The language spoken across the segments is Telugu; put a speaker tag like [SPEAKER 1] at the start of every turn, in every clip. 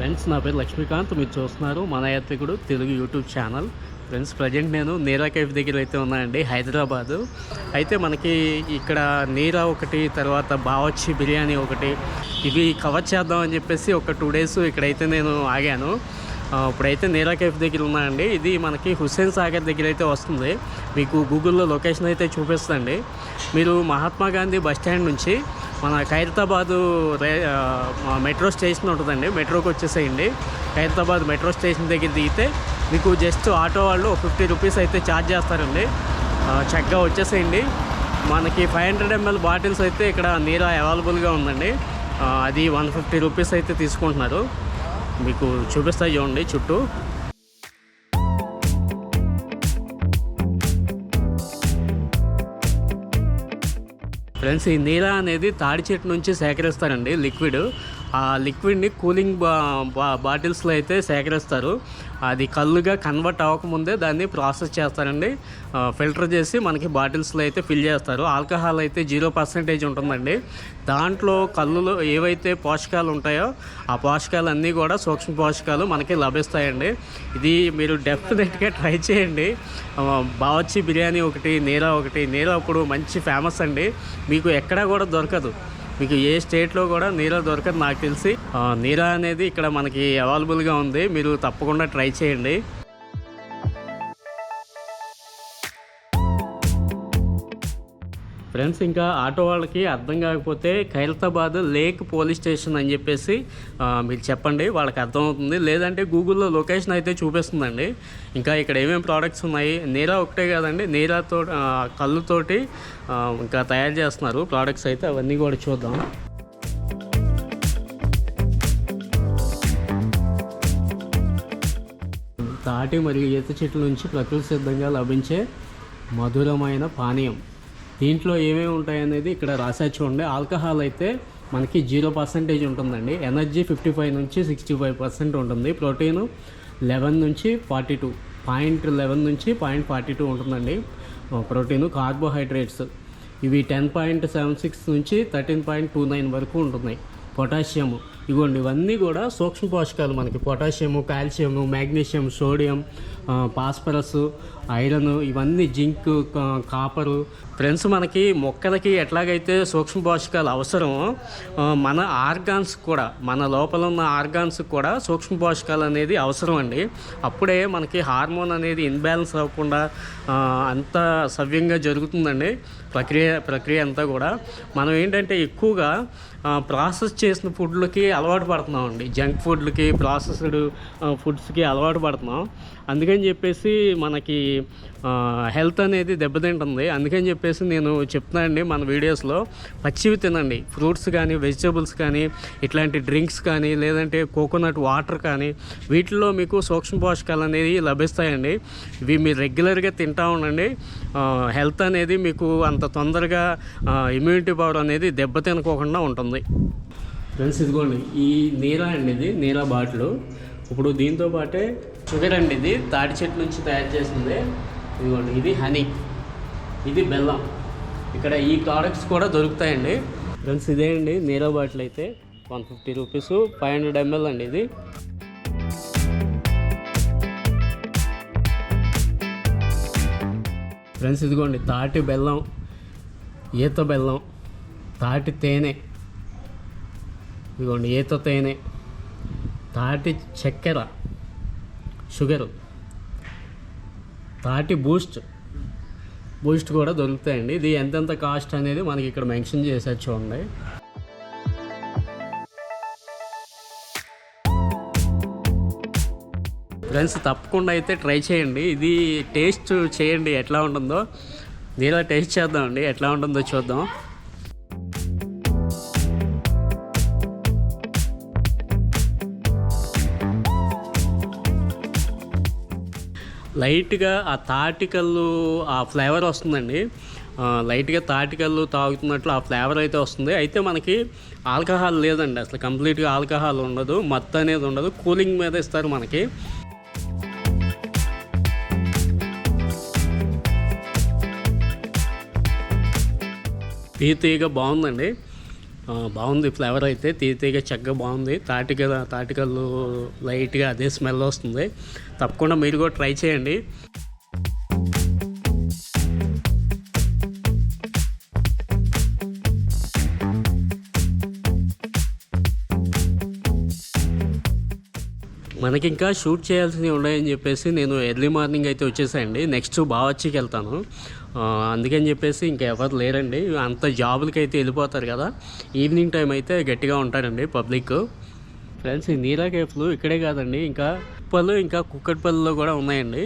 [SPEAKER 1] ఫ్రెండ్స్ నా పేరు లక్ష్మీకాంత్ మీరు చూస్తున్నారు మన యాత్రికుడు Telugu YouTube channel. Friends present నేను నీరా కేఫ్ దగ్గర అయితే ఉన్నానండి హైదరాబాదు. అయితే మనకి ఇక్కడ నీరా ఒకటి తర్వాత బావచ్చి బిర్యానీ ఒకటి ఇవి కవర్ చేద్దాం అని చెప్పేసి ఒక టూ డేస్ ఇక్కడైతే నేను ఆగాను. ఇప్పుడైతే నీరా కేఫ్ దగ్గర ఉన్నానండి. ఇది మనకి హుస్సేన్ సాగర్ దగ్గర అయితే వస్తుంది. మీకు గూగుల్లో లొకేషన్ అయితే చూపిస్తుంది మీరు మహాత్మా గాంధీ బస్ స్టాండ్ నుంచి మన ఖైరతాబాదు రే మెట్రో స్టేషన్ ఉంటుందండి. మెట్రోకి వచ్చేసేయండి. ఖైరతాబాద్ మెట్రో స్టేషన్ దగ్గర దిగితే మీకు జస్ట్ ఆటో వాళ్ళు ఫిఫ్టీ రూపీస్ అయితే ఛార్జ్ చేస్తారండి. చక్కగా వచ్చేసేయండి. మనకి ఫైవ్ హండ్రెడ్ ఎంఎల్ బాటిల్స్ అయితే ఇక్కడ నీరా అవైలబుల్గా ఉందండి. అది వన్ ఫిఫ్టీ రూపీస్ అయితే తీసుకుంటున్నారు. మీకు చూపిస్తా చూడండి చుట్టూ. ఫ్రెండ్స్ ఈ నీల అనేది తాడి చెట్టు నుంచి సేకరిస్తారండి లిక్విడ్. ఆ లిక్విడ్ని కూలింగ్ బా బా- బాటిల్స్లో అయితే సేకరిస్తారు. అది కళ్ళుగా కన్వర్ట్ అవ్వకముందే దాన్ని ప్రాసెస్ చేస్తారండి. ఫిల్టర్ చేసి మనకి బాటిల్స్లో అయితే ఫిల్ చేస్తారు. ఆల్కహాల్ అయితే జీరో పర్సెంటేజ్ ఉంటుందండి. దాంట్లో కళ్ళులో ఏవైతే పోషకాలు ఉంటాయో ఆ పోషకాలు అన్నీ కూడా సూక్ష్మ పోషకాలు మనకి లభిస్తాయండి. ఇది మీరు డెఫినెట్గా ట్రై చేయండి. బావచ్చి బిర్యానీ ఒకటి నీరా ఒకటి నీరా ఇప్పుడు మంచి ఫేమస్ అండి. మీకు ఎక్కడా కూడా దొరకదు. మీకు ఏ స్టేట్లో కూడా నీరా దొరకదు నాకు తెలిసి. నీర నీరా అనేది ఇక్కడ మనకి అవైలబుల్గా ఉంది. మీరు తప్పకుండా ట్రై చేయండి. ఫ్రెండ్స్ ఇంకా ఆటో వాళ్ళకి అర్థం కాకపోతే ఖైరతాబాద్ లేక్ పోలీస్ స్టేషన్ అని చెప్పేసి మీరు చెప్పండి వాళ్ళకి అర్థమవుతుంది. లేదంటే గూగుల్లో లొకేషన్ అయితే చూపిస్తుందండి. ఇంకా ఇక్కడ ఏమేమి ప్రోడక్ట్స్ ఉన్నాయి? నీరా ఒకటే కాదండి నీరాతో కళ్ళుతోటి ఇంకా తయారు చేస్తున్నారు. ప్రోడక్ట్స్ అయితే అవన్నీ కూడా చూద్దాం. తాటి మరియు ఈత చెట్ల నుంచి ప్రకృతి సిద్ధంగా లభించే మధురమైన పానీయం. దీంట్లో ఏమేమి ఉంటాయనేది ఇక్కడ రాసా చూడండి ఆల్కహాల్ అయితే మనకి జీరో పర్సెంటేజ్ ఉంటుందండి. ఎనర్జీ ఫిఫ్టీ ఫైవ్ నుంచి సిక్స్టీ ఫైవ్ పర్సెంట్ ఉంటుంది. ప్రోటీన్ లెవెన్ నుంచి ఫార్టీ టూ పాయింట్ లెవెన్ నుంచి పాయింట్ ఫార్టీ టూ ఉంటుందండి. Protein carbohydrates. ఇవి టెన్ పాయింట్ సెవెన్ సిక్స్ నుంచి థర్టీన్ పాయింట్ టూ నైన్ వరకు ఉంటున్నాయి. పొటాషియం ఇగోండి ఇవన్నీ కూడా సూక్ష్మ పోషకాలు మనకి. Potassium calcium magnesium sodium phosphorus iron ఇవన్నీ జింక్ కాపరు. ఫ్రెండ్స్ మనకి మొక్కలకి ఎట్లాగైతే సూక్ష్మ పోషకాలు అవసరమో మన ఆర్గాన్స్ కూడా మన లోపల ఉన్న ఆర్గాన్స్ కూడా సూక్ష్మ పోషకాలు అనేది అవసరం అండి అప్పుడే మనకి హార్మోన్ అనేది ఇన్బ్యాలెన్స్ అవ్వకుండా అంత సవ్యంగా జరుగుతుందండి ప్రక్రియ ప్రక్రియ అంతా కూడా. మనం ఏంటంటే ఎక్కువగా ప్రాసెస్ చేసిన ఫుడ్లకి అలవాటు పడుతున్నామండి. జంక్ ఫుడ్లకి ప్రాసెస్డ్ ఫుడ్స్కి అలవాటు పడుతున్నాం. అందుకే అందుకని చెప్పేసి మనకి హెల్త్ అనేది దెబ్బతింటుంది. అందుకని చెప్పేసి నేను చెప్తున్నానండి మన వీడియోస్లో పచ్చివి తినండి. ఫ్రూట్స్ కానీ వెజిటేబుల్స్ కానీ ఇట్లాంటి డ్రింక్స్ కానీ లేదంటే కోకోనట్ వాటర్ కానీ వీటిల్లో మీకు సూక్ష్మ పోషకాలు అనేది లభిస్తాయండి. ఇవి మీరు రెగ్యులర్గా తింటా ఉండండి. హెల్త్ అనేది మీకు అంత తొందరగా ఇమ్యూనిటీ పవర్ అనేది దెబ్బతినకోకుండా ఉంటుంది. ఫ్రెండ్స్ ఇదిగోండి ఈ నీరా అండి ఇది నీరా బాటిల్. ఇప్పుడు దీంతో పాటే షుగర్ అండి ఇది. తాటి చెట్టు నుంచి తయారు చేసింది. ఇదిగోండి ఇది హనీ. ఇది బెల్లం. ఇక్కడ ఈ ప్రోడక్ట్స్ కూడా దొరుకుతాయండి. ఫ్రెండ్స్ ఇదే అండి. నీరో బాటిల్ అయితే one fifty rupees. Five hundred ML అండి ఇది. ఫ్రెండ్స్ ఇదిగోండి తాటి బెల్లం ఈత బెల్లం తాటి తేనె. ఇదిగోండి ఈత తేనె. తాటి చక్కెర. షుగర్. తాటి బూస్ట్ బూస్ట్ కూడా దొరుకుతాయండి. ఇది ఎంతెంత కాస్ట్ అనేది మనకి ఇక్కడ మెన్షన్ చేసారు చూడండి. ఫ్రెండ్స్ తప్పకుండా అయితే ట్రై చేయండి. ఇది టేస్ట్ చేయండి ఎట్లా ఉంటుందో. దీనిలో టేస్ట్ చేద్దామండి ఎట్లా ఉంటుందో చూద్దాం. లైట్గా ఆ తాటికల్లు ఆ ఫ్లేవర్ వస్తుందండి. లైట్గా తాటికల్లు తాగుతున్నట్లు ఆ ఫ్లేవర్ అయితే వస్తుంది. అయితే మనకి ఆల్కహాల్ లేదండి. అసలు కంప్లీట్గా ఆల్కహాల్ ఉండదు. మత్తు అనేది ఉండదు. కూలింగ్ మీద ఇస్తారు మనకి. తీయ తీగ బాగుందండి. బాగుంది ఫ్లేవర్ అయితే తీతీగా చక్కగా బాగుంది. తాటిక తాటికల్లు లైట్గా అదే స్మెల్ వస్తుంది. తప్పకుండా మీరు కూడా ట్రై చేయండి. మనకి ఇంకా షూట్ చేయాల్సినవి ఉన్నాయని చెప్పేసి నేను ఎర్లీ మార్నింగ్ అయితే వచ్చేసాయండి నెక్స్ట్ బావచ్చికి వెళ్తాను అందుకని చెప్పేసి ఇంకా ఎవరు లేరండి. అంత జాబులకి అయితే వెళ్ళిపోతారు కదా. ఈవినింగ్ టైం అయితే గట్టిగా ఉంటారండి పబ్లిక్. ఫ్రెండ్స్ ఈ నీరా కేఫ్లు ఇక్కడే కాదండి. ఇంకా ఉప్పలు ఇంకా కుక్కటిపల్లిలో కూడా ఉన్నాయండి.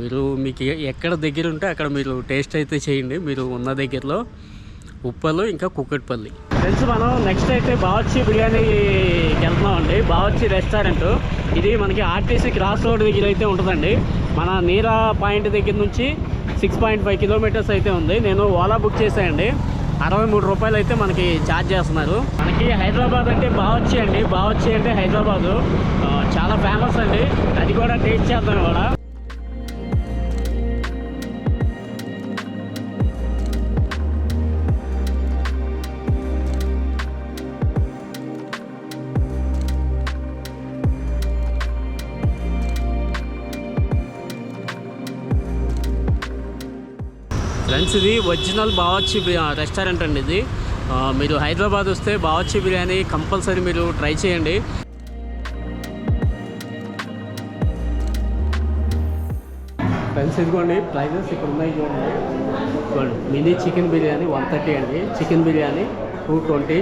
[SPEAKER 1] మీరు మీకు ఎక్కడ దగ్గర ఉంటే అక్కడ మీరు టేస్ట్ అయితే చేయండి. మీరు ఉన్న దగ్గరలో ఉప్పలు ఇంకా కుక్కటిపల్లి. ఫ్రెండ్స్ మనం. నెక్స్ట్ అయితే బావర్చి బిర్యానీకి వెళ్తున్నామండి బావర్చి రెస్టారెంట్. ఇది మనకి ఆర్టీసీ క్రాస్ రోడ్ దగ్గర అయితే ఉంటుందండి. మన నీరా పాయింట్ దగ్గర నుంచి సిక్స్ పాయింట్ ఫైవ్ కిలోమీటర్స్ అయితే ఉంది. నేను ఓలా బుక్ చేశానండి. అరవై మూడు రూపాయలు అయితే మనకి ఛార్జ్ చేస్తున్నారు. మనకి హైదరాబాద్ అంటే బావచ్చి అండి. బావచ్చి అంటే హైదరాబాదు. చాలా ఫేమస్ అండి. అది కూడా టేస్ట్ చేద్దాం ఇవాళ. ఫ్రెండ్స్ ఇది ఒరిజినల్ బావర్చి రెస్టారెంట్ అండి ఇది. మీరు హైదరాబాద్ వస్తే బావర్చి బిర్యానీ కంపల్సరీ మీరు ట్రై చేయండి. ఫ్రెండ్స్ ఇదిగోండి ప్రైజెస్ ఇక్కడ ఉన్నాయి చూడండి. Mini chicken biryani one thirty అండి. Chicken biryani two twenty.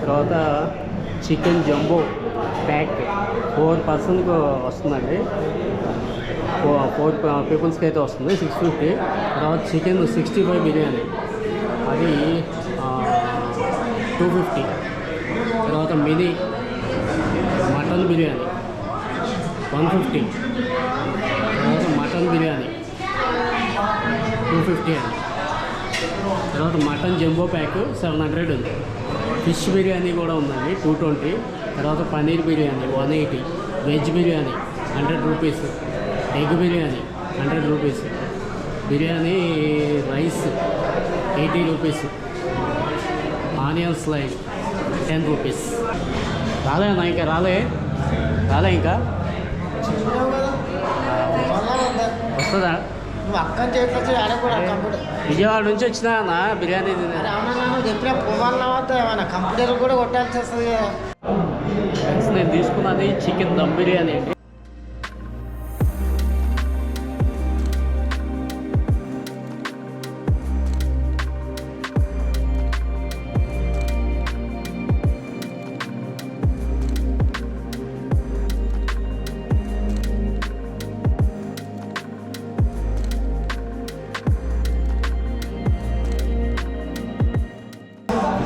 [SPEAKER 1] తర్వాత చికెన్ జంబో ప్యాక్. ఫోర్ పర్సన్కి వస్తుందండి. ఫోర్ ఫోర్ పీపుల్స్కి అయితే వస్తుంది. Six fifty. తర్వాత చికెన్ సిక్స్టీ ఫైవ్ బిర్యానీ. అది టూ ఫిఫ్టీ. తర్వాత mini mutton biryani. One fifty. తర్వాత మటన్ బిర్యానీ. టూ ఫిఫ్టీ అండి. తర్వాత mutton jumbo pack seven hundred ఉంది. ఫిష్ బిర్యానీ కూడా ఉందండి టూ ట్వంటీ. తర్వాత paneer biryani one eighty. Veg biryani hundred rupees. Egg biryani hundred rupees. Biryani rice eighty rupees. Onion slice ten rupees. రాలే అన్న ఇంకా రాలే. రాలే ఇంకా. వస్తుందా? విజయవాడ నుంచి వచ్చినా అన్న బిర్యానీ
[SPEAKER 2] చెప్పిన పోవాలన్నా ఏమన్నా కంప్యూటర్ కూడా కొట్టాల్సి వస్తుంది
[SPEAKER 1] నేను తీసుకున్నది chicken dum biryani.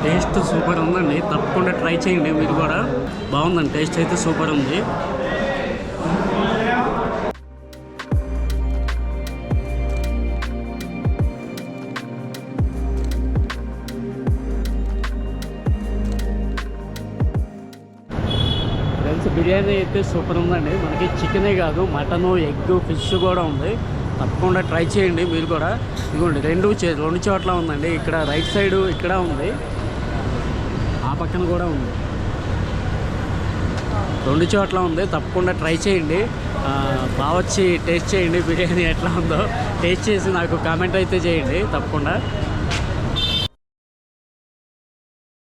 [SPEAKER 1] Taste super ఉందండి. తప్పకుండా ట్రై చేయండి మీరు కూడా. బాగుందండి టేస్ట్ అయితే సూపర్ ఉంది. ఫ్రెండ్స్ బిర్యానీ అయితే సూపర్ ఉందండి. మనకి చికెనే కాదు మటను ఎగ్ ఫిష్ కూడా ఉంది. తప్పకుండా ట్రై చేయండి మీరు కూడా. ఇదిగోండి రెండు చే- రెండు చోట్ల ఉందండి. ఇక్కడ రైట్ సైడ్ ఇక్కడ ఉంది. ఆ పక్కన కూడా ఉంది. రెండు చోట్ల ఉంది. తప్పకుండా ట్రై చేయండి. బాగా వచ్చి టేస్ట్ చేయండి. బిర్యానీ ఎట్లా ఉందో. టేస్ట్ చేసి నాకు కామెంట్ అయితే చేయండి. తప్పకుండా.